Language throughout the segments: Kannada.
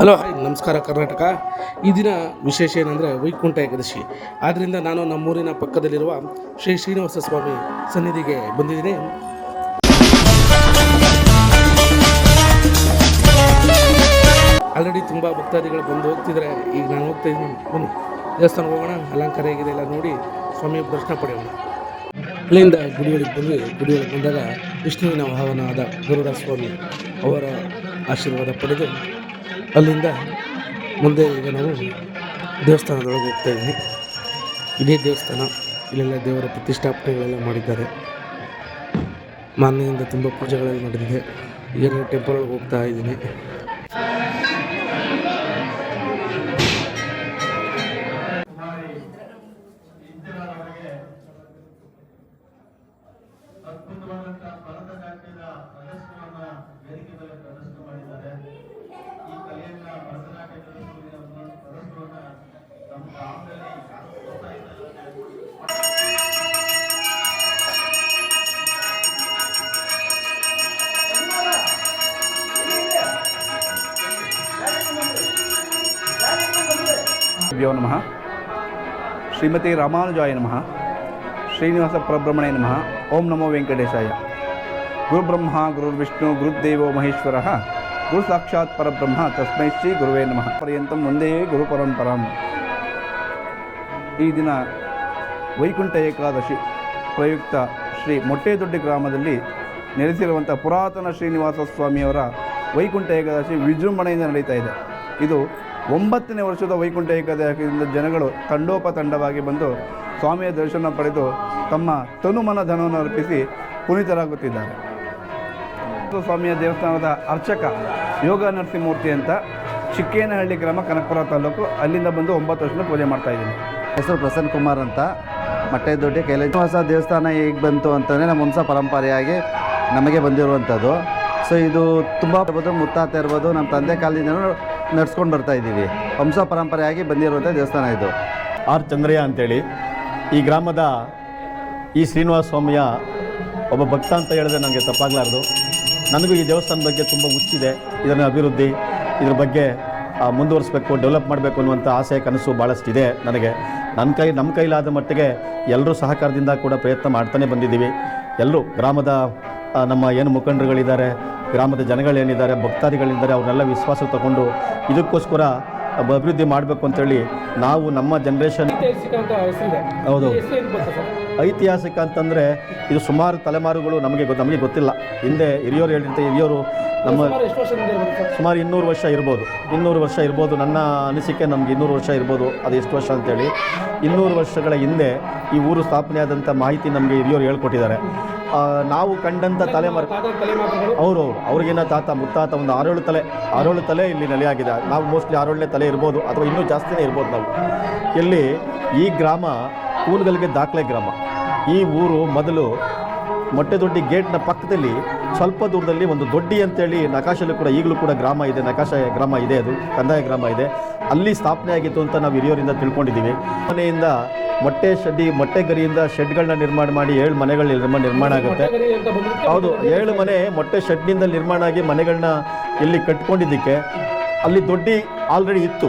ಹಲೋ ಹಾಯ್ ನಮಸ್ಕಾರ ಕರ್ನಾಟಕ. ಈ ದಿನ ವಿಶೇಷ ಏನಂದರೆ ವೈಕುಂಠ ಏಕಾದಶಿ. ಆದ್ದರಿಂದ ನಾನು ನಮ್ಮೂರಿನ ಪಕ್ಕದಲ್ಲಿರುವ ಶ್ರೀ ಶ್ರೀನಿವಾಸ ಸ್ವಾಮಿ ಸನ್ನಿಧಿಗೆ ಬಂದಿದ್ದೀನಿ. ಆಲ್ರೆಡಿ ತುಂಬ ಭಕ್ತಾದಿಗಳು ಬಂದು ಹೋಗ್ತಿದ್ದಾರೆ ಈಗ ನಾನು ಹೋಗ್ತಾ ಇದ್ದೀನಿ. ಬನ್ನಿ ದೇವಸ್ಥಾನ ಹೋಗೋಣ. ಅಲಂಕಾರ ಹೇಗಿದೆ ಎಲ್ಲ ನೋಡಿ ಸ್ವಾಮಿ ದರ್ಶನ ಪಡೆಯೋಣ. ಅಲ್ಲಿಂದ ಗುಡಿಯೊಳಗೆ ಬಂದು ಗುಡಿಯೊಳಗೆ ಬಂದಾಗ ವಿಷ್ಣುವಿನ ಭಾವನಾದ ಗರುಡ ಸ್ವಾಮಿ ಅವರ ಆಶೀರ್ವಾದ ಪಡೆದು ಅಲ್ಲಿಂದ ಮುಂದೆ ಈಗ ನಾವು ದೇವಸ್ಥಾನದೊಳಗೆ ಹೋಗ್ತಾ ಇದ್ದೀನಿ ಇದೇ ದೇವಸ್ಥಾನ, ಇಲ್ಲೆಲ್ಲ ದೇವರ ಪ್ರತಿಷ್ಠಾಪನೆಗಳೆಲ್ಲ ಮಾಡಿದ್ದಾರೆ. ಮಾನ್ಯದಿಂದ ತುಂಬ ಪೂಜೆಗಳೆಲ್ಲ ನಡೆದಿದೆ. ಈಗ ಟೆಂಪಲ್ ಒಳಗೆ ಹೋಗ್ತಾ ಇದ್ದೀನಿ. ಭ್ಯೋ ನಮಃ. ಶ್ರೀಮತಿ ರಾಮಾನುಜಾಯ ನಮಃ. ಶ್ರೀನಿವಾಸ ಪರಬ್ರಹ್ಮಣೇ ನಮಃ. ಓಂ ನಮೋ ವೆಂಕಟೇಶಾಯ. ಗುರುಬ್ರಹ್ಮ, ಗುರುರ್ವಿಷ್ಣು, ಗುರುದೇವೋ ಮಹೇಶ್ವರ. ಗುರು ಸಾಕ್ಷಾತ್ ಪರಬ್ರಹ್ಮ, ತಸ್ಮೈ ಶ್ರೀ ಗುರುವೇ ನಮಃ. ಪರ್ಯಂತ ಒಂದೇ ಗುರು ಪರಂಪರಾಂ. ಈ ದಿನ ವೈಕುಂಠ ಏಕಾದಶಿ ಪ್ರಯುಕ್ತ ಶ್ರೀ ಮೊಟ್ಟೆದೊಡ್ಡಿ ಗ್ರಾಮದಲ್ಲಿ ನೆಲೆಸಿರುವಂಥ ಪುರಾತನ ಶ್ರೀನಿವಾಸ ಸ್ವಾಮಿಯವರ ವೈಕುಂಠ ಏಕಾದಶಿ ವಿಜೃಂಭಣೆಯಿಂದ ನಡೀತಾ ಇದೆ. ಇದು ಒಂಬತ್ತನೇ ವರ್ಷದ ವೈಕುಂಠ ಏಕಾದಶಿಯಿಂದ ಜನಗಳು ತಂಡೋಪತಂಡವಾಗಿ ಬಂದು ಸ್ವಾಮಿಯ ದರ್ಶನ ಪಡೆದು ತಮ್ಮ ತನುಮನ ಧನವನ್ನು ಅರ್ಪಿಸಿ ಪುನೀತರಾಗುತ್ತಿದ್ದಾರೆ. ಸ್ವಾಮಿಯ ದೇವಸ್ಥಾನದ ಅರ್ಚಕ ಯೋಗ ನರಸಿಂಹಮೂರ್ತಿ ಅಂತ ಚಿಕ್ಕೇನಹಳ್ಳಿ ಗ್ರಾಮ ಕನಕಪುರ ತಾಲೂಕು ಅಲ್ಲಿಂದ ಬಂದು ಒಂಬತ್ತು ವರ್ಷದ ಪೂಜೆ ಮಾಡ್ತಾ ಇದ್ದೀನಿ. ಹೆಸರು ಪ್ರಸನ್ನ ಕುಮಾರ್ ಅಂತ. ಮಟ್ಟೆದೊಡ್ಡಿ ಕೈಲಾಸ ದೇವಸ್ಥಾನ ಹೇಗೆ ಬಂತು ಅಂತಂದರೆ ನಮ್ಮ ವಂಶ ಪರಂಪರೆಯಾಗಿ ನಮಗೆ ಬಂದಿರುವಂಥದ್ದು. ಸೊ ಇದು ತುಂಬ ಇರ್ಬೋದು, ಮುತ್ತಾತ ಇರ್ಬೋದು. ನಮ್ಮ ತಂದೆ ಕಾಲದಿಂದನೂ ನಡ್ಸ್ಕೊಂಡು ಬರ್ತಾ ಇದ್ದೀವಿ. ವಂಶ ಪರಂಪರೆಯಾಗಿ ಬಂದಿರುವಂಥ ದೇವಸ್ಥಾನ ಇದು. ಆರ್ ಚಂದ್ರಯ್ಯ ಅಂತೇಳಿ ಈ ಗ್ರಾಮದ ಈ ಶ್ರೀನಿವಾಸ ಸ್ವಾಮಿಯ ಒಬ್ಬ ಭಕ್ತ ಅಂತ ಹೇಳಿದ್ರೆ ನನಗೆ ತಪ್ಪಾಗಲಾರ್ದು. ನನಗೂ ಈ ದೇವಸ್ಥಾನದ ಬಗ್ಗೆ ತುಂಬ ಹುಚ್ಚಿದೆ. ಇದನ್ನು ಅಭಿವೃದ್ಧಿ, ಇದ್ರ ಬಗ್ಗೆ ಮುಂದುವರಿಸಬೇಕು ಮುಂದುವರಿಸ್ಬೇಕು, ಡೆವಲಪ್ ಮಾಡಬೇಕು ಅನ್ನುವಂಥ ಆಸೆ, ಕನಸು ಭಾಳಷ್ಟಿದೆ ನನಗೆ. ನನ್ನ ಕೈ ನಮ್ಮ ಕೈಲಾದ ಮಟ್ಟಿಗೆ ಎಲ್ಲರೂ ಸಹಕಾರದಿಂದ ಕೂಡ ಪ್ರಯತ್ನ ಮಾಡ್ತಾನೆ ಬಂದಿದ್ದೀವಿ. ಎಲ್ಲರೂ ಗ್ರಾಮದ ನಮ್ಮ ಏನು ಮುಖಂಡರುಗಳಿದ್ದಾರೆ ಗ್ರಾಮದ ಜನಗಳೇನಿದ್ದಾರೆ ಭಕ್ತಾದಿಗಳಿದ್ದಾರೆ ಅವ್ರನ್ನೆಲ್ಲ ವಿಶ್ವಾಸ ತಗೊಂಡು ಇದಕ್ಕೋಸ್ಕರ ಅಭಿವೃದ್ಧಿ ಮಾಡಬೇಕು ಅಂತೇಳಿ ನಾವು ನಮ್ಮ ಜನ್ರೇಷನ್ ಹೌದು. ಐತಿಹಾಸಿಕ ಅಂತಂದರೆ ಇದು ಸುಮಾರು ತಲೆಮಾರುಗಳು ನಮಗೆ ನಮಗೆ ಗೊತ್ತಿಲ್ಲ. ಹಿಂದೆ ಹಿರಿಯೋರು ಹೇಳಿದಂತೆ ಹಿರಿಯೋರು ನಮ್ಮ ಸುಮಾರು ಇನ್ನೂರು ವರ್ಷ ಇರ್ಬೋದು. ಇನ್ನೂರು ವರ್ಷ ಇರ್ಬೋದು. ನನ್ನ ಅನಿಸಿಕೆ ನಮ್ಗೆ ಇನ್ನೂರು ವರ್ಷ ಇರ್ಬೋದು. ಅದು ಎಷ್ಟು ವರ್ಷ ಅಂತೇಳಿ. ಇನ್ನೂರು ವರ್ಷಗಳ ಹಿಂದೆ ಈ ಊರು ಸ್ಥಾಪನೆ ಆದಂಥ ಮಾಹಿತಿ ನಮಗೆ ಹಿರಿಯೋರು ಹೇಳ್ಕೊಟ್ಟಿದ್ದಾರೆ. ನಾವು ಕಂಡಂಥ ತಲೆಮಾರು ಅವರು ಅವರು ಅವ್ರಿಗಿನ್ನ ತಾತ, ಮುತ್ತಾತ ಒಂದು ಆರೇಳು ತಲೆ ಆರೇಳು ತಲೆ ಇಲ್ಲಿ ನೆಲೆಯಾಗಿದೆ. ನಾವು ಮೋಸ್ಟ್ಲಿ ಆರೇಳನೇ ತಲೆ ಇರ್ಬೋದು, ಅಥವಾ ಇನ್ನೂ ಜಾಸ್ತಿನೇ ಇರ್ಬೋದು ನಾವು. ಇಲ್ಲಿ ಈ ಗ್ರಾಮ ಕೂಲ್ಗಲ್ಗೆ ದಾಖಲೆ ಗ್ರಾಮ. ಈ ಊರು ಮೊದಲು ಮೊಟ್ಟೆದೊಡ್ಡಿ ಗೇಟ್ನ ಪಕ್ಕದಲ್ಲಿ ಸ್ವಲ್ಪ ದೂರದಲ್ಲಿ ಒಂದು ದೊಡ್ಡಿ ಅಂತೇಳಿ ನಕಾಶಲ್ಲೂ ಕೂಡ ಈಗಲೂ ಕೂಡ ಗ್ರಾಮ ಇದೆ, ನಕಾಶ ಗ್ರಾಮ ಇದೆ ಅದು, ಕಂದಾಯ ಗ್ರಾಮ ಇದೆ. ಅಲ್ಲಿ ಸ್ಥಾಪನೆ ಆಗಿತ್ತು ಅಂತ ನಾವು ಹಿರಿಯರಿಂದ ತಿಳ್ಕೊಂಡಿದ್ದೀವಿ. ಮನೆಯಿಂದ ಮೊಟ್ಟೆ ಶೆಡ್ಡಿ ಮೊಟ್ಟೆ ಗರಿಯಿಂದ ಶೆಡ್ಗಳನ್ನ ನಿರ್ಮಾಣ ಮಾಡಿ ಏಳು ಮನೆಗಳ ನಿರ್ಮಾಣ ನಿರ್ಮಾಣ ಆಗುತ್ತೆ. ಹೌದು ಏಳು ಮನೆ ಮೊಟ್ಟೆ ಶೆಡ್ನಿಂದ ನಿರ್ಮಾಣ ಆಗಿ ಮನೆಗಳನ್ನ ಇಲ್ಲಿ ಕಟ್ಕೊಂಡಿದ್ದಕ್ಕೆ. ಅಲ್ಲಿ ದೊಡ್ಡಿ ಆಲ್ರೆಡಿ ಇತ್ತು.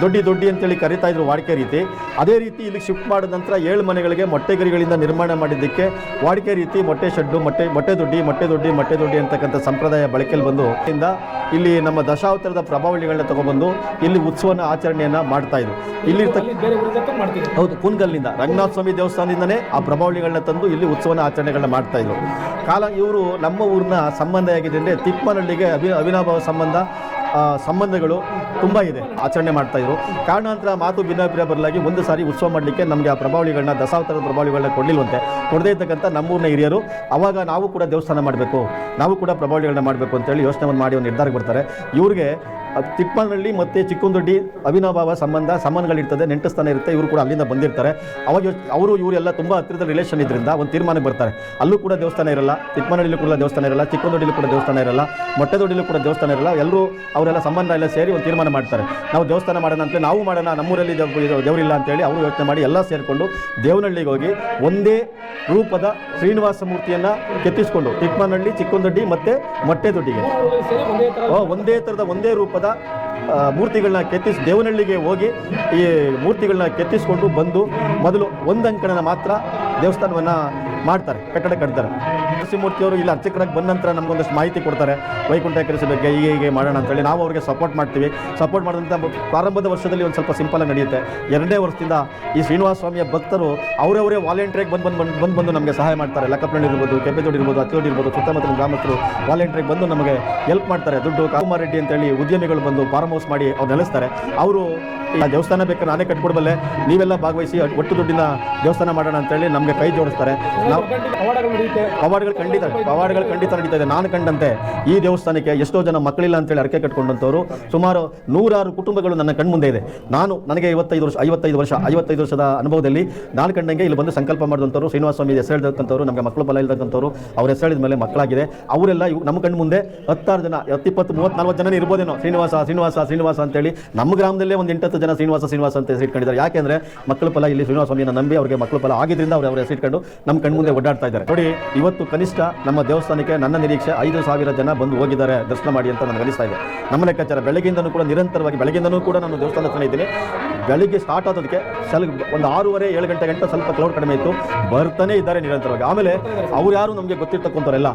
ದೊಡ್ಡಿ ದೊಡ್ಡಿ ಅಂತೇಳಿ ಕರಿತಾ ಇದ್ರು ವಾಡಿಕೆ ರೀತಿ. ಅದೇ ರೀತಿ ಇಲ್ಲಿ ಶಿಫ್ಟ್ ಮಾಡಿದ ನಂತರ ಏಳು ಮನೆಗಳಿಗೆ ಮೊಟ್ಟೆಗರಿಗಳಿಂದ ನಿರ್ಮಾಣ ಮಾಡಿದ್ದಕ್ಕೆ ವಾಡಿಕೆ ರೀತಿ ಮೊಟ್ಟೆ ಶೆಡ್ಡು ಮೊಟ್ಟೆ ಮೊಟ್ಟೆ ದೊಡ್ಡಿ ಮೊಟ್ಟೆ ದೊಡ್ಡಿ ಮೊಟ್ಟೆ ದೊಡ್ಡಿ ಅಂತಕ್ಕಂಥ ಸಂಪ್ರದಾಯ ಬಳಕೆಯಲ್ಲಿ ಬಂದು ಇಂದ ಇಲ್ಲಿ ನಮ್ಮ ದಶಾವತಾರದ ಪ್ರಭಾವಳಿಗಳನ್ನ ತಗೊಬಂದು ಇಲ್ಲಿ ಉತ್ಸವನ ಆಚರಣೆಯನ್ನ ಮಾಡ್ತಾ ಇದ್ರು. ಇಲ್ಲಿ ಹೌದು ಕುನ್ಗಲ್ನಿಂದ ರಂಗನಾಥ ಸ್ವಾಮಿ ದೇವಸ್ಥಾನದಿಂದನೇ ಆ ಪ್ರಭಾವಳಿಗಳನ್ನ ತಂದು ಇಲ್ಲಿ ಉತ್ಸವನ ಆಚರಣೆಗಳನ್ನ ಮಾಡ್ತಾ ಇದ್ರು. ಕಾಲ ಇವರು ನಮ್ಮ ಊರಿನ ಸಂಬಂಧ ಹೇಗಿದೆ ಅಂದರೆ ತಿಪ್ಪನಹಳ್ಳಿಗೆ ಅಭಿ ಅವಿನಾಭಾವ ಸಂಬಂಧ ಸಂಬಂಧಗಳು ತುಂಬ ಇದೆ, ಆಚರಣೆ ಮಾಡ್ತಾ ಇದ್ರು. ಕಾರಣಾಂತರ ಮಾತು ಭಿನ್ನಾಭಿಪ್ರಾಯ ಬರಲಾಗಿ ಒಂದು ಸಾರಿ ಉತ್ಸವ ಮಾಡಲಿಕ್ಕೆ ನಮಗೆ ಆ ಪ್ರಭಾವಳಿಗಳನ್ನ, ದಸಾವತಾರದ ಪ್ರಭಾವಳಿಗಳನ್ನ ಕೊಡಲಿಲ್ವಂತೆ. ಕೊಡದೇ ಇರ್ತಕ್ಕಂಥ ನಮ್ಮೂರಿನ ಹಿರಿಯರು, ಅವಾಗ ನಾವು ಕೂಡ ದೇವಸ್ಥಾನ ಮಾಡಬೇಕು, ನಾವು ಕೂಡ ಪ್ರಭಾವಳಿಗಳನ್ನ ಮಾಡಬೇಕು ಅಂತೇಳಿ ಯೋಚನೆ ಮಾಡಿ ಒಂದು ನಿರ್ಧಾರಕ್ಕೆ ಬರ್ತಾರೆ. ಇವ್ರಿಗೆ ಅದು ತಿಪ್ಪನಹಳ್ಳಿ ಮತ್ತು ಚಿಕ್ಕಂದೊಡ್ಡಿ ಅವಿನಾಭಾವ ಸಂಬಂಧ ಸಂಬಂಧಗಳಿರ್ತದೆ ನೆಂಟಸ್ಥಾನ ಇರುತ್ತೆ ಇವರು ಕೂಡ ಅಲ್ಲಿಂದ ಬಂದಿರ್ತಾರೆ. ಅವಾಗ ಅವರು ಇವರೆಲ್ಲ ತುಂಬ ಹತ್ತಿರದ ರಿಲೇಷನ್ ಇದರಿಂದ ಒಂದು ತೀರ್ಮಾನಕ್ಕೆ ಬರ್ತಾರೆ. ಅಲ್ಲೂ ಕೂಡ ದೇವಸ್ಥಾನ ಇರಲ್ಲ ತಿಪ್ಪನಹಳ್ಳಿಲೂ ಕೂಡ ದೇವಸ್ಥಾನ ಇರಲ್ಲ ಚಿಕ್ಕಂದೊಡ್ಡಿಲಿ ಕೂಡ ದೇವಸ್ಥಾನ ಇರಲ್ಲ ಮೊಟ್ಟೆದೊಡ್ಡಿಲೂ ಕೂಡ ದೇವಸ್ಥಾನ ಇರಲ್ಲ ಎಲ್ಲರೂ ಅವರೆಲ್ಲ ಸಂಬಂಧ ಎಲ್ಲ ಸೇರಿ ಒಂದು ತೀರ್ಮಾನ ಮಾಡ್ತಾರೆ. ನಾವು ದೇವಸ್ಥಾನ ಮಾಡೋಣ ಅಂತ ನಾವು ಮಾಡೋಣ ನಮ್ಮೂರಲ್ಲಿ ದೇವರಿಲ್ಲ ಅಂತೇಳಿ ಅವರು ಯೋಚನೆ ಮಾಡಿ ಎಲ್ಲ ಸೇರಿಕೊಂಡು ದೇವನಹಳ್ಳಿಗೆ ಹೋಗಿ ಒಂದೇ ರೂಪದ ಶ್ರೀನಿವಾಸ ಮೂರ್ತಿಯನ್ನು ಕೆತ್ತಿಸ್ಕೊಂಡು ತಿಪ್ಪನಹಳ್ಳಿ ಚಿಕ್ಕಂದೊಡ್ಡಿ ಮತ್ತು ಮೊಟ್ಟೆದೊಡ್ಡಿಗೆ. ಒಂದೇ ಥರದ ಒಂದೇ ರೂಪದ ಮೂರ್ತಿಗಳನ್ನ ಕೆತ್ತಿಸಿ ದೇವನಹಳ್ಳಿಗೆ ಹೋಗಿ ಈ ಮೂರ್ತಿಗಳನ್ನ ಕೆತ್ತಿಸ್ಕೊಂಡು ಬಂದು ಮೊದಲು ಒಂದಂಕಣನ ಮಾತ್ರ ದೇವಸ್ಥಾನವನ್ನು ಮಾಡ್ತಾರೆ, ಕಟ್ಟಡ ಕಟ್ತಾರೆ. ನರಸಿಂಹಮೂರ್ತಿಯವರು ಇಲ್ಲಿ ಅರ್ಚಕರಾಗಿ ಬಂದ ನಂತರ ನಮಗೊಂದಷ್ಟು ಮಾಹಿತಿ ಕೊಡ್ತಾರೆ. ವೈಕುಂಠ ಎಕರೆಸಿ ಬಗ್ಗೆ ಹೀಗೆ ಹೀಗೆ ಮಾಡೋಣ ಅಂತೇಳಿ ನಾವು ಅವರಿಗೆ ಸಪೋರ್ಟ್ ಮಾಡ್ತೀವಿ. ಸಪೋರ್ಟ್ ಮಾಡಿದಂಥ ಪ್ರಾರಂಭದ ವರ್ಷದಲ್ಲಿ ಒಂದು ಸ್ವಲ್ಪ ಸಿಂಪಲ್ ಆಗಿ ನಡೆಯುತ್ತೆ. ಎರಡನೇ ವರ್ಷದಿಂದ ಈ ಶ್ರೀನಿವಾಸ ಸ್ವಾಮಿಯ ಭಕ್ತರು ಅವರವರೇ ವಾಲಂಟಿಯರ್ಗೆ ಬಂದು ಬಂದು ಬಂದು ಬಂದು ನಮಗೆ ಸಹಾಯ ಮಾಡ್ತಾರೆ. ಲಕ್ಕಪ್ಪಳ್ಳಿ ಇರ್ಬೋದು ಕೆಬ್ಬೆದೊಡ್ಡಿ ಇರ್ಬೋದು ಅತ್ತಿಯೋಡಿ ಇರ್ಬೋದು ಸುತ್ತಮುತ್ತಲಿನ ಗ್ರಾಮಸ್ಥರು ವಾಲಂಟಿಯರ್ಗೆ ಬಂದು ನಮಗೆ ಹೆಲ್ಪ್ ಮಾಡ್ತಾರೆ. ದುಡ್ಡು ಕಾಮರ್ ರೆಡ್ಡಿ ಅಂತೇಳಿ ಉದ್ಯಮಿಗಳು ಬಂದು ಫಾರ್ಮ್ ಹೌಸ್ ಮಾಡಿ ಅವ್ರು ನೆಲೆಸ್ತಾರೆ. ಅವರು ದೇವಸ್ಥಾನ ಬೇಕಾದ್ರೆ ನಾನೇ ಕಟ್ಕೊಡ್ಬಲ್ಲೆ ನೀವೆಲ್ಲ ಭಾಗವಹಿಸಿ ಒಟ್ಟು ದುಡ್ಡಿನ ದೇವಸ್ಥಾನ ಮಾಡೋಣ ಅಂತೇಳಿ ನಮಗೆ ಕೈ ಜೋಡಿಸ್ತಾರೆ. ನಾವು ಪವಾಡಗಳು ಖಂಡಿತ ಪವಾಡಗಳು ಖಂಡಿತ ನಡೀತಾ ಇದೆ. ನಾನು ಕಂಡಂತೆ ಈ ದೇವಸ್ಥಾನಕ್ಕೆ ಎಷ್ಟೋ ಜನ ಮಕ್ಕಳಿಲ್ಲ ಅಂತೇಳಿ ಅರಕೆ ಕಟ್ಕೊಂಡಂಥವ್ರು. ಸುಮಾರು ನೂರಾರು ಕುಟುಂಬಗಳು ನನ್ನ ಕಣ್ಮುಂದೆ ಇದೆ. ನಾನು ನನಗೆ ಐವತ್ತೈದು ವರ್ಷ ಐವತ್ತೈದು ವರ್ಷ, ಐವತ್ತೈದು ವರ್ಷದ ಅನುಭವದಲ್ಲಿ ನಾನು ಕಂಡಂಗೆ ಇಲ್ಲಿ ಬಂದು ಸಂಕಲ್ಪ ಮಾಡಿದಂಥವ್ರು ಶ್ರೀನಿವಾಸ ಸ್ವಾಮಿ ಹೆಸರು ನಮಗೆ ಮಕ್ಕಳು ಬಲ ಇಲ್ಲದಂಥವ್ರು ಅವ್ರ ಹೆಸರು ಹೇಳಿದ ಮೇಲೆ ಮಕ್ಕಳಾಗಿದೆ. ಅವರೆಲ್ಲ ಇವ್ ನಮ್ಮ ಕಣ್ಣು ಮುಂದೆ ಹತ್ತಾರು ಜನ, ಹತ್ತಿಪ್ಪತ್ತು ಮೂವತ್ತು ನಲ್ವತ್ತು ಜನ ಇರ್ಬೋದೇನೋ, ಶ್ರೀನಿವಾಸ ಶ್ರೀನಿವಾಸ ಶ್ರೀನಿವಾಸ ಅಂತೇಳಿ ನಮ್ಮ ಗ್ರಾಮದಲ್ಲೇ ಒಂದು ಎಂಟತ್ತು ಜನ ಶ್ರೀನಿವಾಸ ಶ್ರೀನಿವಾಸ ಅಂತ ಹೆಸರು ಇಟ್ಕೊಂಡಿದ್ದಾರೆ. ಯಾಕೆಂದ್ರೆ ಮಕ್ಕಳ ಫಲ ಇಲ್ಲಿ ಶ್ರೀನಿವಾಸ ಸ್ವಾಮಿಯನ್ನು ನಂಬಿ ಅವರಿಗೆ ಮಕ್ಕಳ ಫಲ ಆಗಿದ್ದರಿಂದ ಅವ್ರು ಅವರ ಹೆಸರು ಇಟ್ಕೊಂಡು ನಮ್ಮ ಕಣ್ಮುಂದೆ ಓಡಾಡ್ತಾ ಇದ್ದಾರೆ. ನೋಡಿ, ಇವತ್ತು ಕನಿಷ್ಠ ನಮ್ಮ ದೇವಸ್ಥಾನಕ್ಕೆ ನನ್ನ ನಿರೀಕ್ಷೆ ಐದು ಸಾವಿರ ಜನ ಬಂದು ಹೋಗಿದ್ದಾರೆ. ದರ್ಶನ ಮಾಡಿ ಅಂತ ನನಗೆ ಅನಿಸ್ತಾ ಇದೆ. ನಮ್ಮ ಲೆಕ್ಕಾಚಾರ ಬೆಳಗ್ಗೆಯಿಂದನೂ ಕೂಡ ನಿರಂತರವಾಗಿ ಬೆಳಗ್ಗೆಯಿಂದನೂ ಕೂಡ ನಾನು ದೇವಸ್ಥಾನ ಹತ್ರ ಇದ್ದೀನಿ. ಬೆಳಿಗ್ಗೆ ಸ್ಟಾರ್ಟ್ ಆದೋದಕ್ಕೆ ಸ್ವಲ್ಪ ಒಂದು ಆರೂವರೆ, ಏಳು ಗಂಟೆ ಗಂಟೆ ಸ್ವಲ್ಪ ಕ್ಲೌಡ್ ಕಡಿಮೆ ಇತ್ತು. ಬರ್ತಾನೆ ಇದ್ದಾರೆ ನಿರಂತರವಾಗಿ. ಆಮೇಲೆ ಅವ್ರು ಯಾರು ನಮಗೆ ಗೊತ್ತಿರ್ತಕ್ಕಂಥವ್ರಲ್ಲ,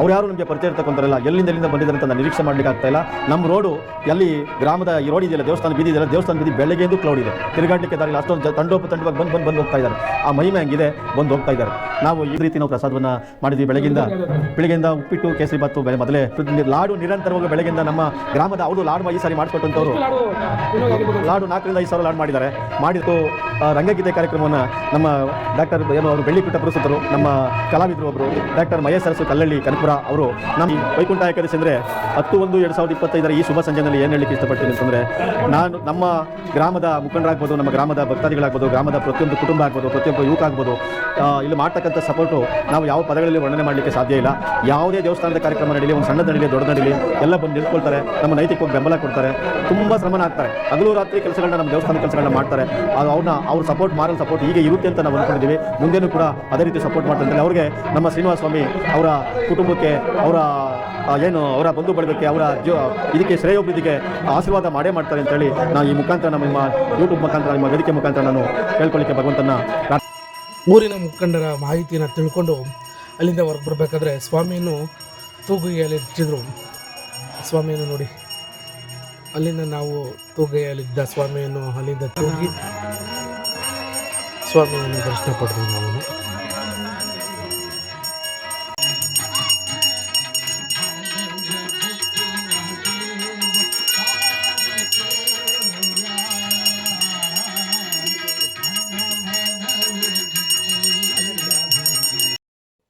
ಅವ್ರು ಯಾರು ನಮಗೆ ಪರಿಚಯ ಇರ್ತಕ್ಕಂಥವ್ರಲ್ಲ, ಎಲ್ಲಿಂದ ಎಲ್ಲಿಂದ ಬಂದಿದ್ದಾರೆ ಅಂತ ನಾನು ನಿರೀಕ್ಷೆ ಮಾಡ್ಲಿಕ್ಕೆ ಆಗ್ತಾ ಇಲ್ಲ. ನಮ್ಮ ರೋಡು ಎಲ್ಲಿ ಗ್ರಾಮದ ಈ ರೋಡ್ ಇದೆಯಲ್ಲ, ದೇವಸ್ಥಾನ ಬೀದಿ ಇದೆಯಲ್ಲ, ದೇವಸ್ಥಾನ ಬೀದಿ ಬೆಳಗ್ಗೆಂದು ಕ್ಲೌಡ್ ಇದೆ. ತಿರುಗಾಡಲಿಕ್ಕೆ ದಾರಿ ಅಷ್ಟೊಂದು ತಂಡೋಪ ತಂಡವಾಗಿ ಬಂದು ಬಂದು ಬಂದು ಹೋಗ್ತಾ ಇದ್ದಾರೆ. ಆ ಮಹಿಮೆ ಹಂಗಿದೆ, ಬಂದು ಹೋಗ್ತಾ ಇದ್ದಾರೆ. ನಾವು ಈ ರೀತಿ ನಾವು ಪ್ರಸಾದವನ್ನು ಮಾಡಿದ್ವಿ ಬೆಳಗ್ಗೆಯಿಂದ ಬೆಳಗ್ಗೆಯಿಂದ ಉಪ್ಪಿಟ್ಟು, ಕೇಸರಿ ಬಾತು ಮೊದಲೇ ಲಾಡು ನಿರಂತರವಾಗಿ ಬೆಳಗಿಂದ ನಮ್ಮ ಗ್ರಾಮದ ಅವರು ಲಾಡು ಈ ಸಾರಿ ಮಾಡಿಸ್ಕೊಟ್ಟಂಥವ್ರು. ಲಾಡು ನಾಲ್ಕರಿಂದ ಐದು ಸಾವಿರ ಲಾಡು ಮಾಡಿದ್ದಾರೆ. ಮಾಡಿದ್ದು ರಂಗಗೀತೆ ಕಾರ್ಯಕ್ರಮವನ್ನು ನಮ್ಮ ಡಾಕ್ಟರ್ ಏನು ಅವರು ಬೆಳ್ಳಿಕುಟ್ಟ ಪುರುಷರು ನಮ್ಮ ಕಲಾವಿದರು ಒಬ್ಬರು ಡಾಕ್ಟರ್ ಮಹೇಶ್ ಕಲ್ಲಳ್ಳಿ ಕನಪುರ ಅವರು ನಮ್ಮ ವೈಕುಂಠ ಏಕಾದಶಿ ಅಂದರೆ ಹತ್ತು ಒಂದು ಎರಡು ಸಾವಿರದ ಇಪ್ಪತ್ತೈದರ ಈ ಶುಭ ಸಂಜೆಯಲ್ಲಿ ಏನು ಹೇಳಲಿಕ್ಕೆ ಇಷ್ಟಪಡ್ತೀನಿ ಅಂತಂದರೆ, ನಾನು ನಮ್ಮ ಗ್ರಾಮದ ಮುಖಂಡರಾಗ್ಬೋದು, ನಮ್ಮ ಗ್ರಾಮದ ಭಕ್ತಾದಿಗಳಾಗ್ಬೋದು, ಗ್ರಾಮದ ಪ್ರತಿಯೊಂದು ಕುಟುಂಬ ಆಗ್ಬೋದು, ಪ್ರತಿಯೊಬ್ಬ ಯುವಕ ಆಗ್ಬೋದು ಇಲ್ಲಿ ಮಾಡ್ತಕ್ಕಂಥ ಸಪೋರ್ಟು ನಾವು ಯಾವ ಪದಗಳಲ್ಲಿ ವರ್ಣನೆ ಮಾಡಲಿಕ್ಕೆ ಸಾಧ್ಯ ಇಲ್ಲ. ಯಾವುದೇ ದೇವಸ್ಥಾನದ ಕಾರ್ಯಕ್ರಮ ನಡೀಲಿ, ಒಂದು ಸಣ್ಣ ನಡೀಲಿ ದೊಡ್ಡ ನಡೀಲಿ, ಎಲ್ಲ ಬಂದು ನಿಂತ್ಕೊಳ್ತಾರೆ. ನಮ್ಮ ನೈತಿಕವಾಗಿ ಬೆಂಬಲ ಕೊಡ್ತಾರೆ. ತುಂಬ ಶ್ರಮನ ಆಗ್ತಾರೆ ಹಗಲು ರಾತ್ರಿ ಕೆಲಸಗಳನ್ನ ನಮ್ಮ ದೇವಸ್ಥಾನ ಕೆಲಸಗಳನ್ನ ಮಾಡ್ತಾರೆ. ಅದು ಅವ್ರನ್ನ ಅವ್ರ ಸಪೋರ್ಟ್ ಮಾರಲ್ ಸಪೋರ್ಟ್ ಹೀಗೆ ಇರುತ್ತೆ ಅಂತ ನಾವು ಅಂದ್ಕೊಂಡಿದ್ದೀವಿ ಮುಂದೆನೂ ಕೂಡ ಅದೇ ರೀತಿ ಸಪೋರ್ಟ್ ಮಾಡ್ತಾರೆ ಅವ್ರಿಗೆ ನಮ್ಮ ಶ್ರೀನಿವಾಸ ಸ್ವಾಮಿ ಅವರ ಕುಟುಂಬಕ್ಕೆ, ಅವರ ಏನು, ಅವರ ಬಂಧು ಬಳಗಕ್ಕೆ, ಅವರ ಜೀವ ಇದಕ್ಕೆ, ಶ್ರೇಯೋಭಿವೃದ್ಧಿಗೆ ಆಶೀರ್ವಾದ ಮಾಡೇ ಮಾಡ್ತಾರೆ ಅಂತೇಳಿ ನಾನು ಈ ಮುಖಾಂತರ ನಮ್ಮ ಯೂಟ್ಯೂಬ್ ಮುಖಾಂತರ, ನಿಮ್ಮ ವೇದಿಕೆ ಮುಖಾಂತರ ನಾನು ಕೇಳ್ಕೊಳ್ಳಿಕ್ಕೆ ಭಗವಂತನ ಊರಿನ ಮುಖಂಡರ ಮಾಹಿತಿಯನ್ನು ತಿಳ್ಕೊಂಡು ಅಲ್ಲಿಂದ ಹೊರಗೆ ಬರಬೇಕಾದ್ರೆ ಸ್ವಾಮಿಯನ್ನು ತೂಗುಗೆಯಲ್ಲಿ ಇಟ್ಟಿದ್ರು. ಸ್ವಾಮಿಯನ್ನು ನೋಡಿ. ಅಲ್ಲಿಂದ ನಾವು ತೂಗೈಯಲ್ಲಿದ್ದ ಸ್ವಾಮಿಯನ್ನು ಅಲ್ಲಿಂದ ತೂಗಿ ಸ್ವಾಮಿಯನ್ನು ದರ್ಶನ ಪಡೆದ್ವಿ ನಾವು.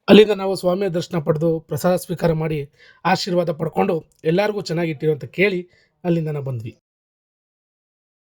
ಅಲ್ಲಿಂದ ನಾವು ಸ್ವಾಮಿಯ ದರ್ಶನ ಪಡೆದು ಪ್ರಸಾದ ಸ್ವೀಕಾರ ಮಾಡಿ ಆಶೀರ್ವಾದ ಪಡ್ಕೊಂಡು ಎಲ್ಲರಿಗೂ ಚೆನ್ನಾಗಿಟ್ಟಿರು ಅಂತ ಕೇಳಿ ಅಲ್ಲಿಂದ ನಾವು ಬಂದ್ವಿ.